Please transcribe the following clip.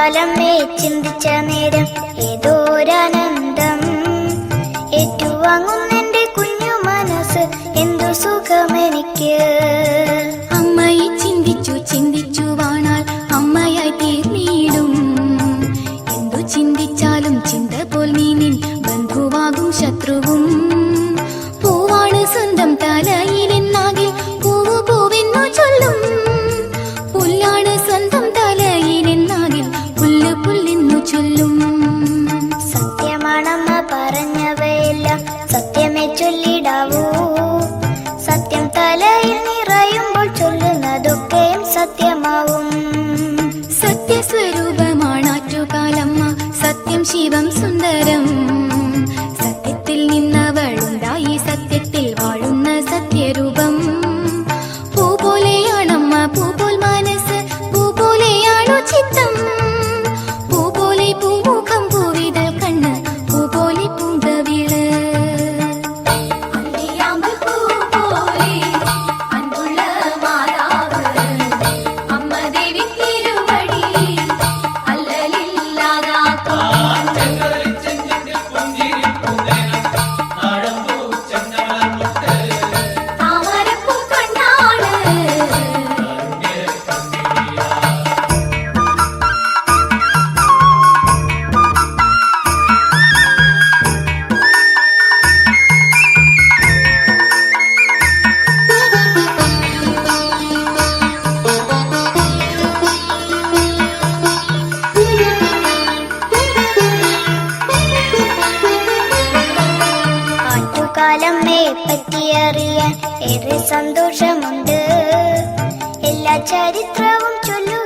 കാലമേ ചിന്തിച്ച നേരം ഏതോരാനന്ദം ഏറ്റുവാങ്ങുന്ന എന്റെ കുഞ്ഞു മനസ്സ് എന്തു സുഖമെനിക്ക്. അമ്മയെ ചിന്തിച്ചു ചിന്തിച്ചു വാണാൽ അമ്മയായി തീർന്നിടും. എന്തു ചിന്തിച്ചാലും ചിന്ത പോൽ നീനിൻ ബന്ധുവാകും ശത്രുവും. സത്യം ശിവം സുന്ദരം. സത്യത്തിൽ നിന്നവളുണ്ടായി സത്യത്തിൽ വാഴുന്ന സത്യരൂപം. പൂ പോലെയാണമ്മ പൂ പോൽ മനസ്സ് പൂ പോലെയാണോ ചിത്തം. പൂ പോലെ പൂമുഖം പൂവിതൽ കണ്ണ് പൂ പോലെ പൂങ്കവിൾ അണ്ടിയാമ്പൽ പൂ പോലെ പറ്റി അറിയാൻ ഏറെ സന്തോഷമുണ്ട്. എല്ലാ ചരിത്രവും ചൊല്ലും